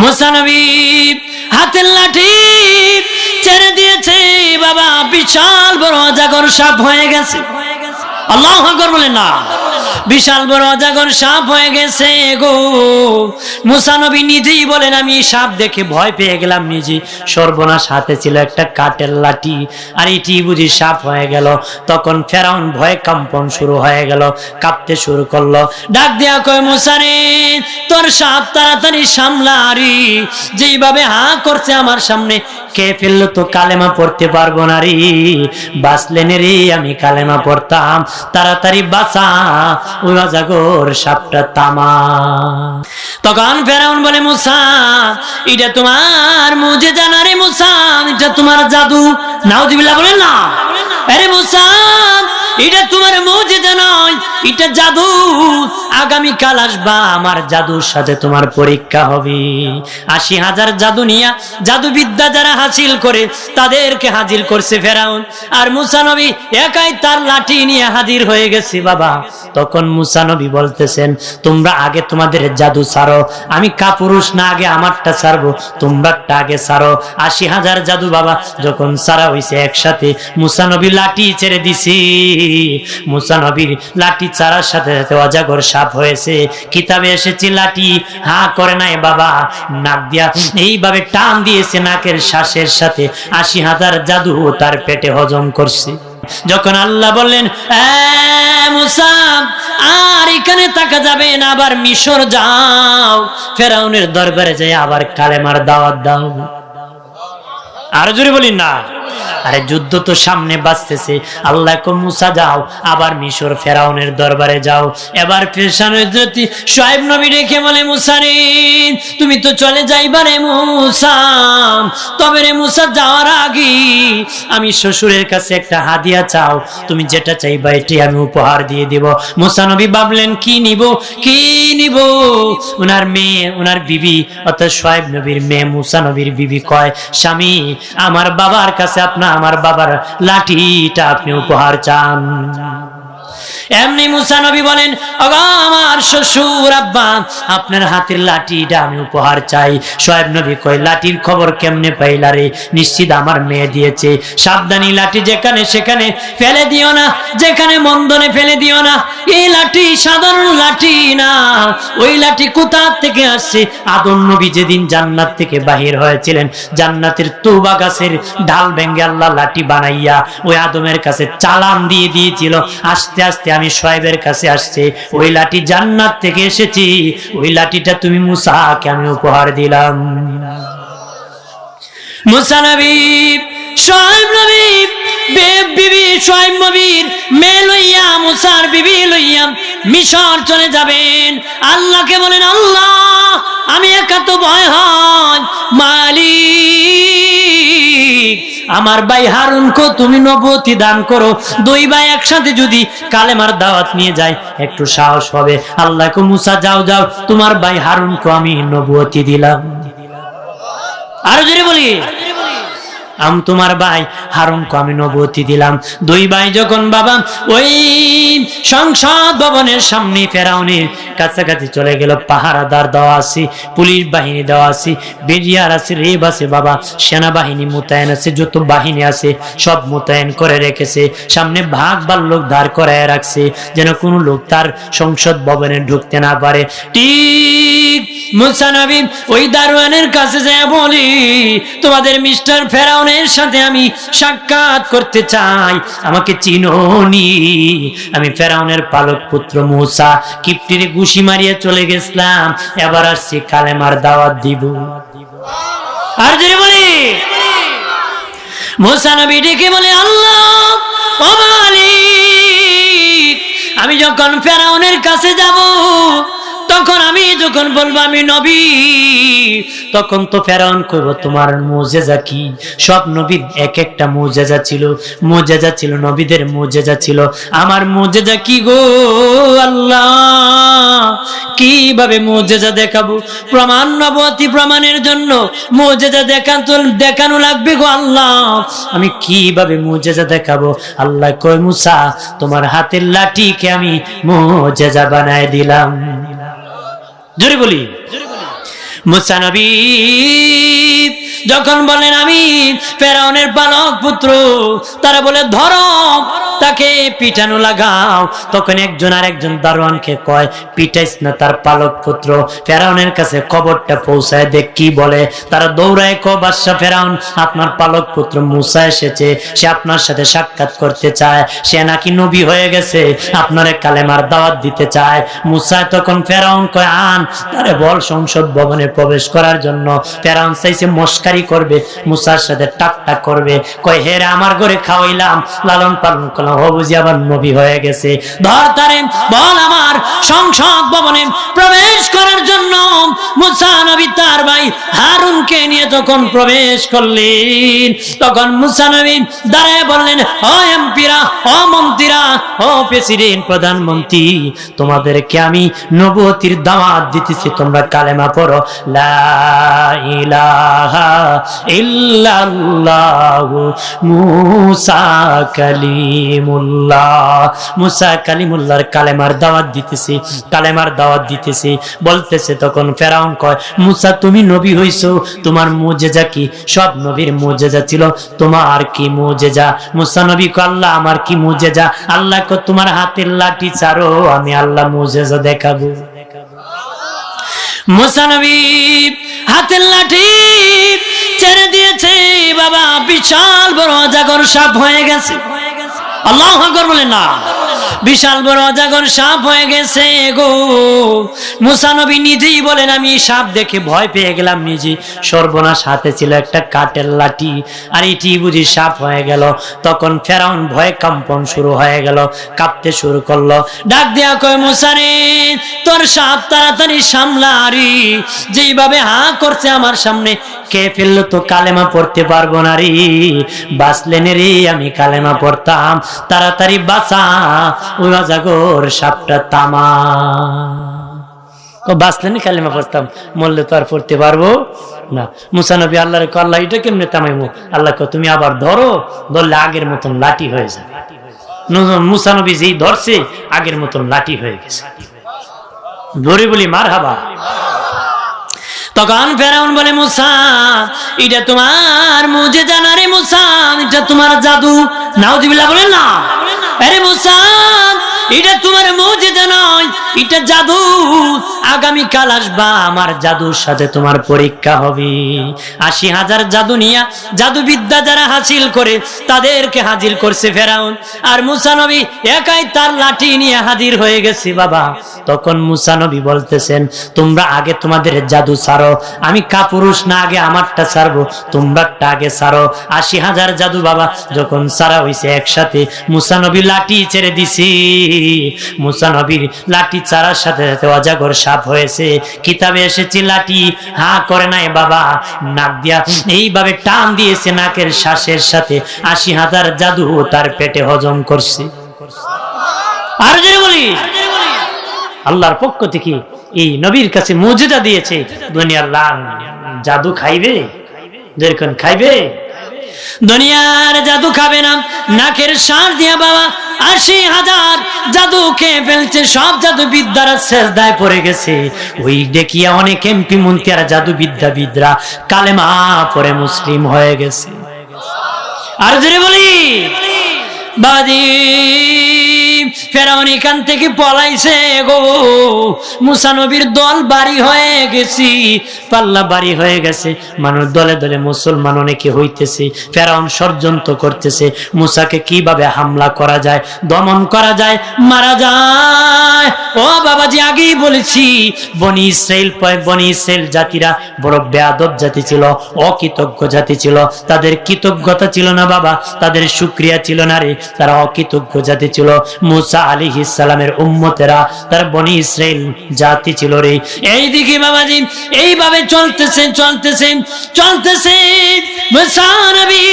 মুসানবী হাতের লাঠি ছেড়ে দিয়েছে। বাবা, বিশাল বড় জাগর সাপ হয়ে গেছে। আল্লাহ বলে না। বিশাল বড় অজাগর সাপ হয়ে গেছে গো। মুসানবী নিজেই বলেন, আমি সাপ দেখে ভয় পেয়ে গেলাম নিজে। সর্বনাশ হাতে ছিল একটা কাঠের লাঠি, আর এটি বুঝি সাপ হয়ে গেল। তখন ফেরাউন ভয়ে কম্পন শুরু হয়ে গেল, কাঁপতে শুরু করল। ডাক দেয়া কয় মুসারে তোর সাপ তাড়াতাড়ি সামলারি যেইভাবে হা করছে আমার সামনে, কে ফেলল তো কালেমা পড়তে পারব না রে। বাঁচলেন রে, আমি কালেমা পড়তাম। তাড়াতাড়ি বাঁচা ওই সাপটা তামা। তখন ফেরাউন বলে, মুসা, এটা তোমার মুজে জানারে মুসা? এটা তোমার জাদু। নাও নাউজিবিল্লাহ বলে, না। আরে মুসা এটা তোমার মৌজেদা নয়, এটা জাদু। আগামী কাল আসবা, আমার জাদুর সাথে তোমার পরীক্ষা হবে। আশি হাজার জাদু নিয়া জাদু বিদ্যা যারা হাসিল করে, তাদেরকে হাজির করছে ফেরাউন। আর মুসানবী একাই তার লাঠি নিয়ে হাজির হয়ে গেছে, বাবা। তখন মুসানবী বলতেছেন, তোমরা আগে তোমাদের জাদু ছাড়ো, আমি কাপুরুষ না, আগে আমারটা ছাড়বো তোমরাটা আগে ছাড়ো। আশি হাজার জাদু, বাবা, যখন সারা হয়েছে একসাথে মুসানবী লাঠি ছেড়ে দিছি। মুসানবীর লাঠি চারার সাথে সাথে অজাগর সাপ হয়েছে। কিতাবে এসেছে লাঠি। হা, করে নাই বাবা। নাক দিয়া এইভাবে টান দিয়েছে নাকের শ্বাসের সাথে। আশি হাজার জাদু তার পেটে হজম করছে। যখন আল্লাহ বললেন মুসা, আর এখানে তাকা যাবে না, আবার মিশর যাও। ফেরাউনের দরবারে যাই আবার কালেমার দাওয়াত দাও। আরও জোরে বলি না। আরে যুদ্ধ তো সামনে বাঁচতেছে। আল্লাহ মুসা যাও, আবার মিশর ফেরাউনের দরবারে যাও। এবার ফেরসানুদ্রতি সোয়েব নবী রেখে বলে, মুসা রে, তুমি তো চলে যাইবা রে মুসা। তবে রে মুসা যাওয়ার আগে আমি শ্বশুরের কাছে একটা হাদিয়া চাও। তুমি যেটা চাইবা এটি আমি উপহার দিয়ে দিব। মুসা নবী ভাবলেন, কি নিব? কি নিব? ওনার মেয়ে ওনার বিবি, অর্থাৎ সোয়েব নবীর মেয়ে মুসা নবীর বিবি কয়, স্বামী, আমার বাবার কাছে আপনার আমার বাবার লাঠিটা আপনি উপহার চান। এমনি মুসা নবী বলেন আমার শ্বশুর আব্বা, আপনার হাতের লাঠিটা আমি উপহার চাই। সোয়েব নবী কই লাঠির খবর কেমনে পাইলা রে? নিশ্চিত আমার মেয়ে দিয়েছে। সাবধানী লাঠি যেখানে সেখানে ফেলে দিও না, যেখানে মন্দনে ফেলে দিও না। এই লাঠি সাধারণ লাঠি না। ওই লাঠি কোথা থেকে আসছে? আদম নবী যেদিন জান্নাত থেকে বাহির হয়েছিলেন, জান্নাতের তুবা গাছের ডাল ভেঙ্গে আল্লাহ লাঠি বানাইয়া ওই আদমের কাছে চালান দিয়ে দিয়েছিল। আস্তে আস্তে আমি সোয়েবের কাছে আসছে, ওই লাঠি জান্নাত থেকে এসেছি, ওই লাঠিটা তুমি মুসাকে আমি উপহার দিলাম। মুসা নবী আল্লাহকে বলেন, আল্লাহ, আমি একা তো ভয় হয়, মালিক। আমার ভাই হারুনকে, তুমি নবতি দান করো। দুই ভাই একসাথে যদি কালেমার দাওয়াত নিয়ে যায়, একটু সাহস হবে। আল্লাহকে মুসা, যাও যাও, তোমার ভাই হারুনকে আমি নবতি দিলাম। আরও জোরে বলি। আম তোমার ভাই, হারুনকে আমি নবতি দিলাম। দুই ভাই যখন বাবা, ওই সংসদ ভবনের সামনে ফেরাউনের কাছাকাছি চলে গেল, পাহারাদার দেওয়া আছে, পুলিশ বাহিনী দেওয়া আছে বেরিয়ার আছে, রেব আছে, বাবা, সেনাবাহিনী মোতায়েন আছে, যত বাহিনী আছে, সব মোতায়েন করে রেখেছে। সামনে ভাগ বা লোক দাঁড় করায় রাখছে, যেন কোনো লোক তার সংসদ ভবনে ঢুকতে না পারে। ঠিক মুসানবী, ওই দারোয়ানের কাছে যায় বলি, তোমাদের মিস্টার ফেরাউনের সাথে আমি সাক্ষাৎ করতে চাই। আমাকে চিনোনি। আমি ফেরাউনের পালক পুত্র মুসা কিপ্টিরে ঘুষি মারিয়ে চলে গেছিলাম। এবার আসছি কালেমার দাওয়াত দিব। আর যদি বলি। মুসা নবী ডেকে বলে, আল্লাহ আমি যখন ফেরাউনের কাছে যাব তখন আমি যখন বলব আমি নবী, তখন তো ফেরাউন করব তোমার মোজেজা কি? সব নবীর এক একটা মোজেজা ছিল মোজেজা ছিল, নবীদের মোজেজা ছিল। আমার মোজেজা কি গো আল্লাহ? কীভাবে মোজেজা দেখাবো? প্রমাণ নবতী প্রমাণের জন্য মোজেজা দেখানো দেখানো লাগবে গো আল্লাহ। আমি কীভাবে মোজেজা দেখাবো? আল্লাহ কয়, মুসা, তোমার হাতের লাঠিকে আমি মোজেজা বানায় দিলাম। জোরে বলি। মুসানবী যখন বলেন আমি ফেরাউনের বালক পুত্র তারা বলে ধরো। তাকে পিটানো লাগাও। তখন একজন আর একজন দারোয়ানকে কয়, পিটাইস না তার পালক পুত্র। ফেরাউনের কাছে খবরটা পৌঁছায় দেখ কি বলে। তারা দৌড়ায়, ক বাদশা ফেরাউন, আপনার পালক পুত্র মুসা এসেছে। সে আপনার সাথে সাক্ষাৎ করতে চায়। সে নাকি নবী হয়ে গেছে। আপনার কালেমার দাওয়াত দিতে চায়। মুসা তখন ফেরাউন কয়, আন, তারে বল সংসদ ভবনে প্রবেশ করার জন্য। ফেরাউন চাইছে মস্কারি করবে, মুসার সাথে টাক টাক করবে। কয় হেরে আমার ঘরে খাওয়াইলাম। লালন পালন করলাম। প্রবেশ করার জন্য মুসা নবী তার ভাই নিয়ে প্রবেশ করলেন, তখন মুসা নবী দাঁড়ায় বললেন, ও প্রেসিডেন্ট, প্রধানমন্ত্রী, তোমাদেরকে আমি নবতির দাওয়াত দিতেছি, তোমরা কালেমা পড়ো, লা ইলাহা মুসা কালিমুল্লাহ। মুসা কালিমুল্লাহর কালেমার দাওয়াত দিতেছি, কালেমার দাওয়াত দিতেছি, বলতেছে তখন ফেরাউন কয়, মুসা, তুমি নবী হইছো, তোমার মুজেজা কি? সব নবীর মুজেজা ছিল, তোমার কি মুজেজা? মুসা নবী আল্লাহ, আমার কি মুজেজা? আল্লাহ কয়, তোমার হাতের লাঠি ছাড়ো, আমি আল্লাহ মুজেজা দেখাবো। হাতের লাঠি ছেড়ে দিয়েছে, বাবা, বিশাল বড় জাগর সাপ হয়ে গেছে। আল্লাহ আকবর বলে না। বিশাল বড় অজাগর সাপ হয়ে গেছে গো। মুসানবী নিজেই বলেন, আমি সাপ দেখে ভয় পেয়ে গেলাম নিজে। সর্বনাশ হাতে ছিল একটা কাঠের লাঠি, আর এটি বুঝি সাপ হয়ে গেল। তখন ফেরাউন ভয় কম্পন শুরু হয়ে গেল, কাঁপতে শুরু করল। ডাক দেয়া কয় মুসারে তোর সাপ তাড়াতাড়ি সামলারি যেইভাবে হা করছে আমার সামনে, কে ফেলল তো কালেমা পড়তে পারব না রে। বাঁচলেন রে, আমি কালেমা পড়তাম। তাড়াতাড়ি বাঁচা ওই অজাগর সাপটা তামা। বাঁচলেন কালেমা পড়তাম। মরলে তো আর পড়তে পারব না। মুসানবী আল্লাহর কয়, আল্লাহ এটা কেমনে তামাইমু? আল্লাহ কয়, তুমি আবার ধরো ধরলে আগের মতন লাঠি হয়ে যাবে মুসানবী যেই ধরছে আগের মতন লাঠি হয়ে গেছে। ধরে বলি মার হাবা তখন ফেরাউন বলে মুসা এটা তোমার মুজে জানারে মুসা এটা তোমার জাদু। নাও নাউজিবিল্লাহ বলে না। আরে মুসা এটা তোমার মুজে জানাই এটা জাদু। আগামী কাল আসবা, আমার জাদুর সাথে তোমার পরীক্ষা হবে। আশি হাজার জাদু নিয়া, জাদুবিদ্যা যারা হাসিল করে, তাদেরকে হাজির করছে ফেরাউন। আর মুসানবী একাই তার লাঠি নিয়ে হাজির হয়ে গেছে, বাবা। তখন মুসানবী বলতেছেন, তোমরা আগে তোমাদের জাদু ছাড়ো, আমি কাপুরুষ না, আগে আমারটা ছাড়বো তোমরাটা আগে ছাড়ো। আশি হাজার জাদু, বাবা, যখন সারা হইছে একসাথে মুসানবী লাঠি ছেড়ে দিছি। মুসানবীর লাঠি ছাড়ার সাথে সাথে অজাগর সাপ হয়েছে। কিতাবে এসেছে লাঠি। হা, করে নাই বাবা। নাক দিয়া এইভাবে টান দিয়েছে নাকের শ্বাসের সাথে। আশি হাজার জাদু তার পেটে হজম করছে। আর যে বলি, আল্লাহর পক্ষ থেকে এই নবীর কাছে মজুদা দিয়েছে, দুনিয়ার লাল জাদু খাইবে যেরকম খাইবে দুনিয়ার জাদু খাবে না। নাকের সার দিয়া বাবা, আশি হাজার জাদু খেয়ে ফেলছে। সব জাদু বিদ্যারা শেষ দায় পড়ে গেছে। ওই দেখিয়া অনেক এমপি মন্ত্রী আর জাদু বিদ্যা বিদ্রা কালেমা পরে মুসলিম হয়ে গেছে। আর জোরে বলি বাদি ফেরাউন এখান থেকে পলাইছে গো। মুসানবীর দল বাড়ি হয়ে গেছি, পাল্লা বাড়ি হয়ে গেছে। মানুষ দলে দলে মুসলমান অনেকে হইতেছে, ফেরাউন ষড়যন্ত্র করতেছে। মুসাকে কীভাবে হামলা করা যায়, দমন করা যায়, মারা যায়। ও বাবাজি, আগেই বলেছি, বনি ইসরাইল পয়, বনি ইসরাইল জাতিরা বড় বেয়াদব জাতি ছিল, অকৃতজ্ঞ জাতি ছিল। তাদের কৃতজ্ঞতা ছিল না বাবা, তাদের সুক্রিয়া ছিল না রে। তারা অকৃতজ্ঞ জাতি ছিল। মুসা আলী ইসালামের উম্মতেরা তার বনি ইসরাইল জাতি ছিল রে। এই দিকে বাবাজি, এইভাবে চলতেছে চলতেছে চলতেছে। মুসা নবী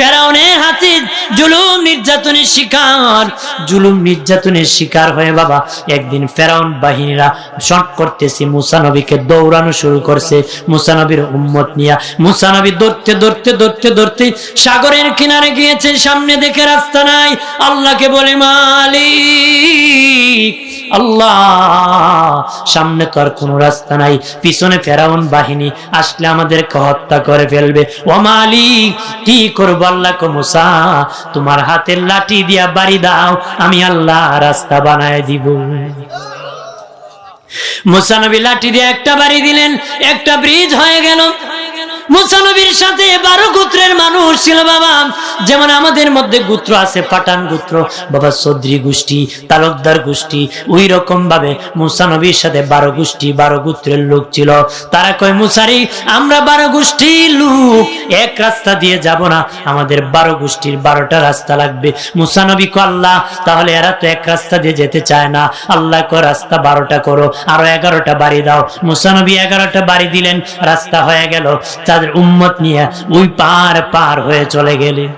ফেরাউনের হাতে জুলুম নির্যাতনের শিকার, জুলুম নির্যাতনের শিকার হয়ে বাবা, একদিন ফেরাউন বাহিনীরা শট করতেছে মুসানবীকে দৌড়ানো শুরু করছে। মুসানবীর উম্মত নিয়া মুসানবী দৌড়তে দৌড়তে দৌড়তে দৌড়তে সাগরের কিনারে গিয়েছে, সামনে দেখে রাস্তা নাই। আল্লাহকে বলে, মালিক, আল্লাহ, সামনে তো আর কোনো রাস্তা নাই। পিছনে ফেরাউন বাহিনী আসলে আমাদেরকে হত্যা করে ফেলবে। ও মালিক, কি করব আল্লাহ মুসা, তোমার হাতের লাঠি দিয়া বাড়ি দাও, আমি আল্লাহ রাস্তা বানায় দিব। মুসানবী লাঠি দিয়ে একটা বাড়ি দিলেন, একটা ব্রিজ হয়ে গেল। মুসানবীর সাথে বারো গোত্রের মানুষ ছিল বাবা। যেমন আমাদের মধ্যে গোত্র আছে পাঠান গোত্র, বাবা সদ্রি গোষ্ঠী, তালুকদার গোষ্ঠী, ওই রকম ভাবে মুসানবীর সাথে বারো গোষ্ঠী, বারো গোত্রের লোক ছিল। তারা কয়, মুসারি, আমরা বারো গোষ্ঠীর লোক, এক রাস্তা দিয়ে যাব না, আমাদের বারো গোষ্ঠীর বারোটা রাস্তা লাগবে। মুসানবী আল্লাহ, তাহলে এরা তো এক রাস্তা দিয়ে যেতে চায় না। আল্লাহ কো রাস্তা বারোটা করো, আরও এগারোটা বাড়ি দাও। মুসানবী এগারোটা বাড়ি দিলেন, রাস্তা হয়ে গেল। তাদের উম্মত নিয়ে ওই পার পার হয়ে চলে গেলেন